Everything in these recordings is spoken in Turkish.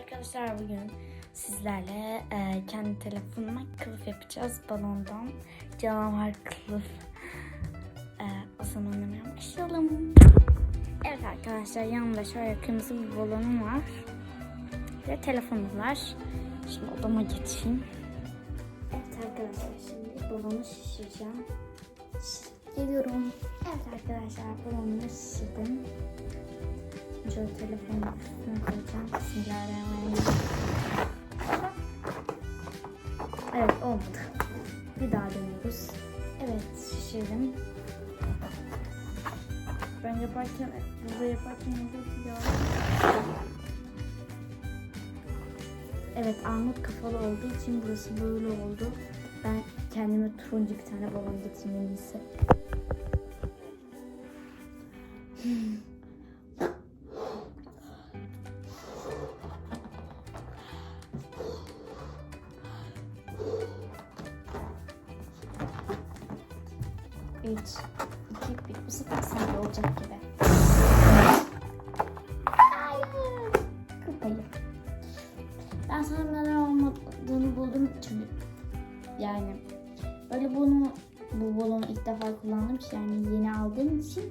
arkadaşlar bugün sizlerle e, kendi telefonuma kılıf yapacağız balondan canavar kılıf. E, o zaman hemen başlayalım. Evet arkadaşlar yanımda şöyle kırmızı bir balonum var ve telefonum var. Şimdi odama geçeyim. Evet arkadaşlar şimdi balonu şişireceğim. Geliyorum. Evet arkadaşlar balonu şişirdim. Şöyle telefonumun üstüne koyacağım. Bismillahirrahmanirrahim. Evet olmadı. Bir daha deniyoruz. Evet şişelim. Ben yaparken, burada yaparken ya. Evet armut kafalı olduğu için burası böyle oldu. Ben kendime turuncu bir tane balon getirmeliyse. Hmm. 3, 2, 1. Bu sefer sende olacak gibi. Hayır. Kıpayım. Ben sana neler olmadığını buldum çünkü. Yani böyle bunu bu balonu ilk defa kullandım yani yeni aldığım için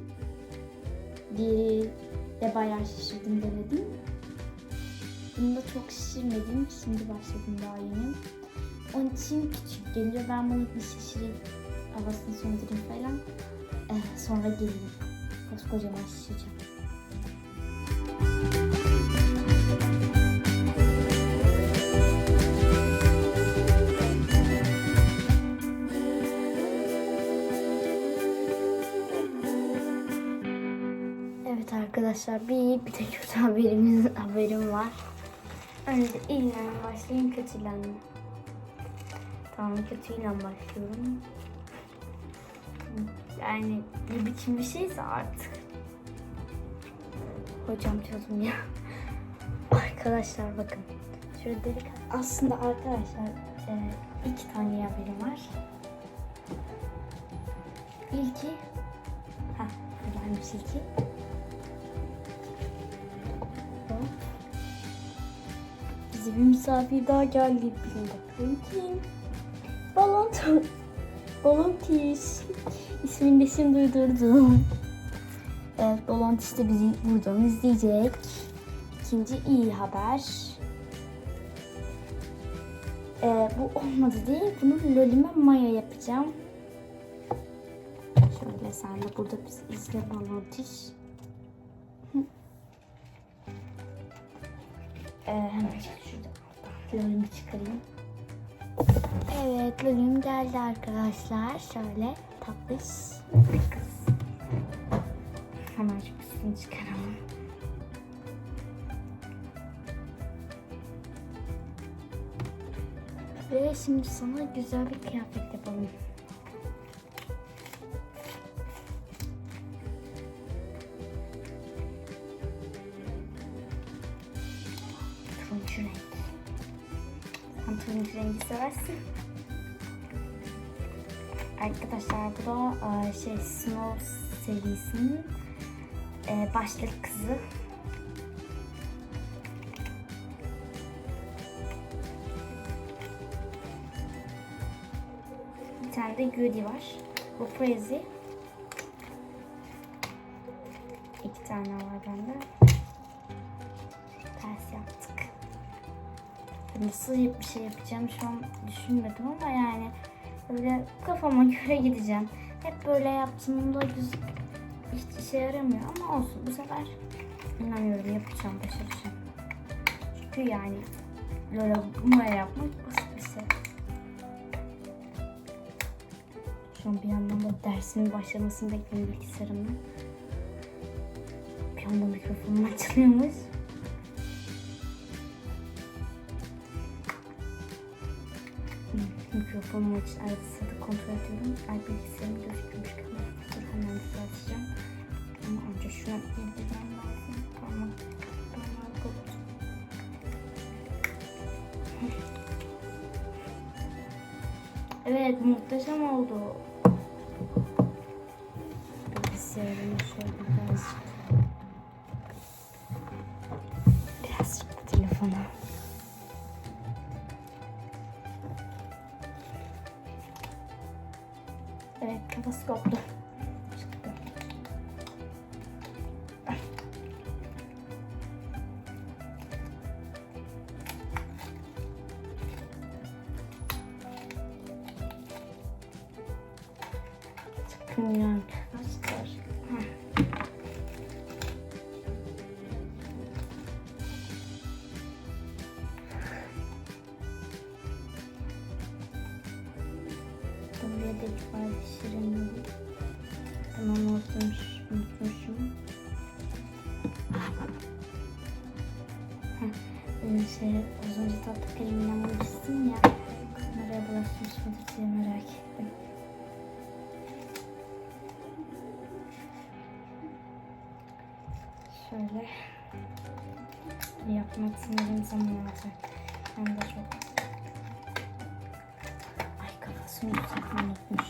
diğeri de bayağı şişirdim denedim. Bunda çok şişirmedim. Şimdi başladım daha yeni. Onun için küçük geliyor. Ben bunu bir şişireyim. Havasını söndüreyim falan. Eh, sonra geleyim. Koskocaman şişireceğim. Evet arkadaşlar bir bir de kötü haberimiz haberim var. Önce iyiyle başlayayım kötüyle? Tamam kötüyle başlıyorum. Yani ne biçim bir şeyse artık. Hocam çözüm ya. Arkadaşlar bakın. Şöyle dedik. Aslında arkadaşlar e, iki tane haberim var. İlki ha buradaymış ilki. Bize bir misafir daha geldi. Bilin bakalım kim? Balon Tiş. İsmini de şimdi uydurdum. Evet Balon Tiş de bizi buradan izleyecek. İkinci iyi haber. Ee, bu olmadı diye bunu lolime maya yapacağım. Şöyle sen de burada biz izle. Hı. Ee, hemen şurada lolimi çıkarayım. Evet, bölüm geldi arkadaşlar. Şöyle tatlış bir kız. Hemen şu çıkaralım. Ve şimdi sana güzel bir kıyafet yapalım. Turuncu renk. Sen turuncu rengi seversin. Arkadaşlar bu da e, şey Snow serisinin e, başlık kızı. Bir tane de Goody var. Bu Crazy. İki tane var bende. Ters yaptık. Nasıl bir şey yapacağım şu an düşünmedim ama yani böyle kafama göre gideceğim. Hep böyle yaptığımda güzel hiç işe yaramıyor ama olsun bu sefer inanıyorum yapacağım başaracağım. Çünkü yani böyle maya yapmak basit bir şey. Şu an bir yandan da dersimin başlamasını bekliyorum bilgisayarımda. Bir anda mikrofonum açılıyormuş. Mikrofonum için sırada kontrol ediyorum. Ay bilgisayarım gözükmüş. Dur hemen düzelteceğim. Ama önce şuna indirmem lazım. Parmak, parmağı koptu. Evet muhteşem oldu. Bilgisayarımı şöyle birazcık. Çıkmıyor arkadaşlar. Heh. Buraya da var şirin. Tamam unutmuş, unutmuşum. Heh, ee, şey, az önce tatlı kreminden bulmuşsun ya. Şöyle yapmak istediğim zaman olacak. Ben de çok Ay kafasını yükseltmeyi unutmuş.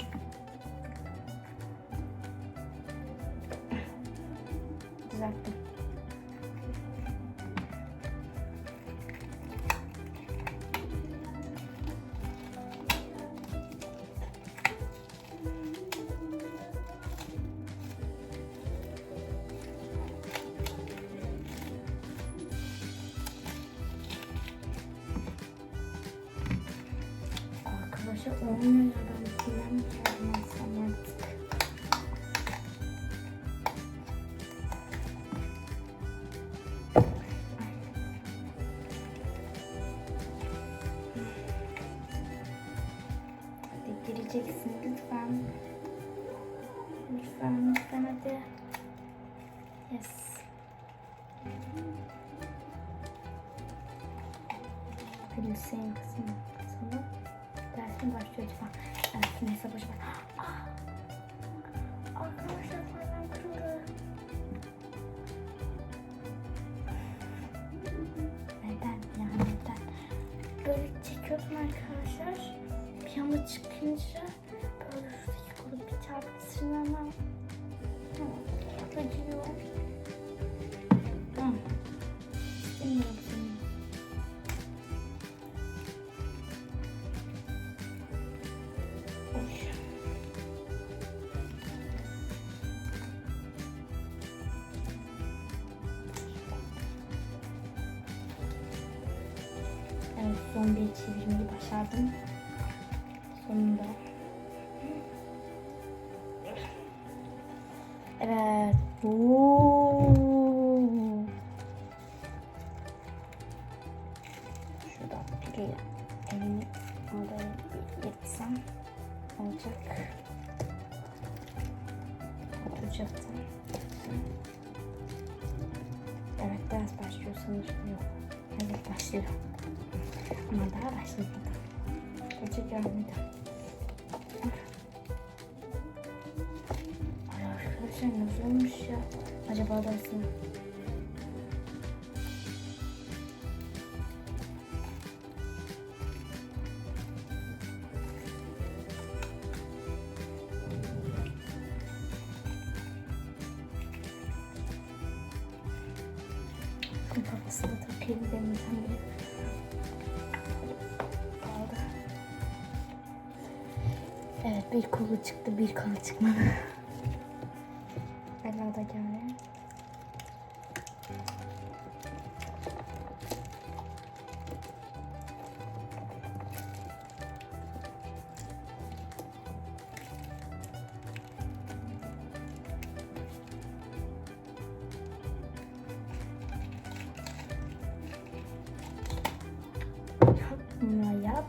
Gülümseyin kızım. Kızım. Dersin başlıyor neyse boş ver. Ah! Arkadaşlar. Neden ya neden? Böyle çekiyordum arkadaşlar. Bir anda çıkınca böyle şuradaki kolu bir çarptı sırnama. Acıyor. Evet zombiye çevirmeyi başardım. Sonunda. Evet. Oo. Şuradan biri elini bir geçsem olacak. Oturacaktım. Evet ders başlıyor sanırım. Yok. Evet başlıyor. Ama daha başlamadı. Hoca gelmedi. Ay arkadaşlar nasıl olmuş ya? Acaba dersin? Kum demeyeceğim bile. Kaldı. Evet bir kolu çıktı bir kolu çıkmadı. Ela da geldi. Ну а я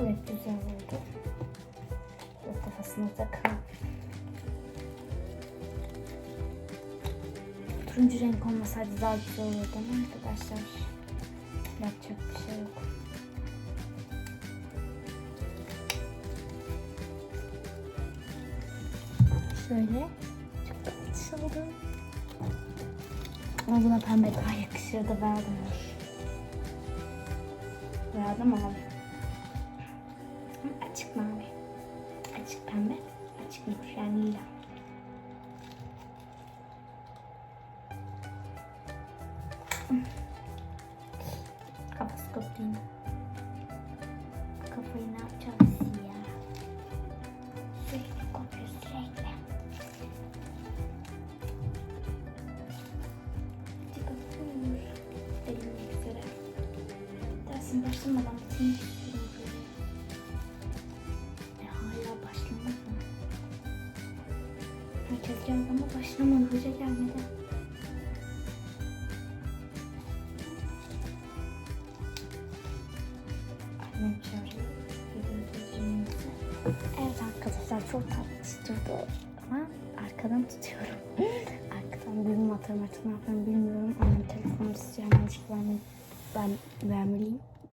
Evet güzel oldu. Dört kafasını takalım. Turuncu renk olmasaydı daha güzel olurdu ama arkadaşlar. Yapacak bir şey yok. Şöyle. Oldu. Ama buna pembe daha yakışırdı verdim. Verdim. Ama Kafayı ne yapacağız ya? Sürekli kopuyor sürekli. Çıkıyor. Elimle üzere. Dersin başlamadan bitirmek istiyorum. E, hala başlamadı. Herkes geldi ama başlamadı. Hoca gelmedi. Evet arkadaşlar çok tatlı durdu ama arkadan tutuyorum. arkadan düğüm atarım yaparım bilmiyorum. Annem telefonu istiyor. Yanlışlıkla ben vermeliyim.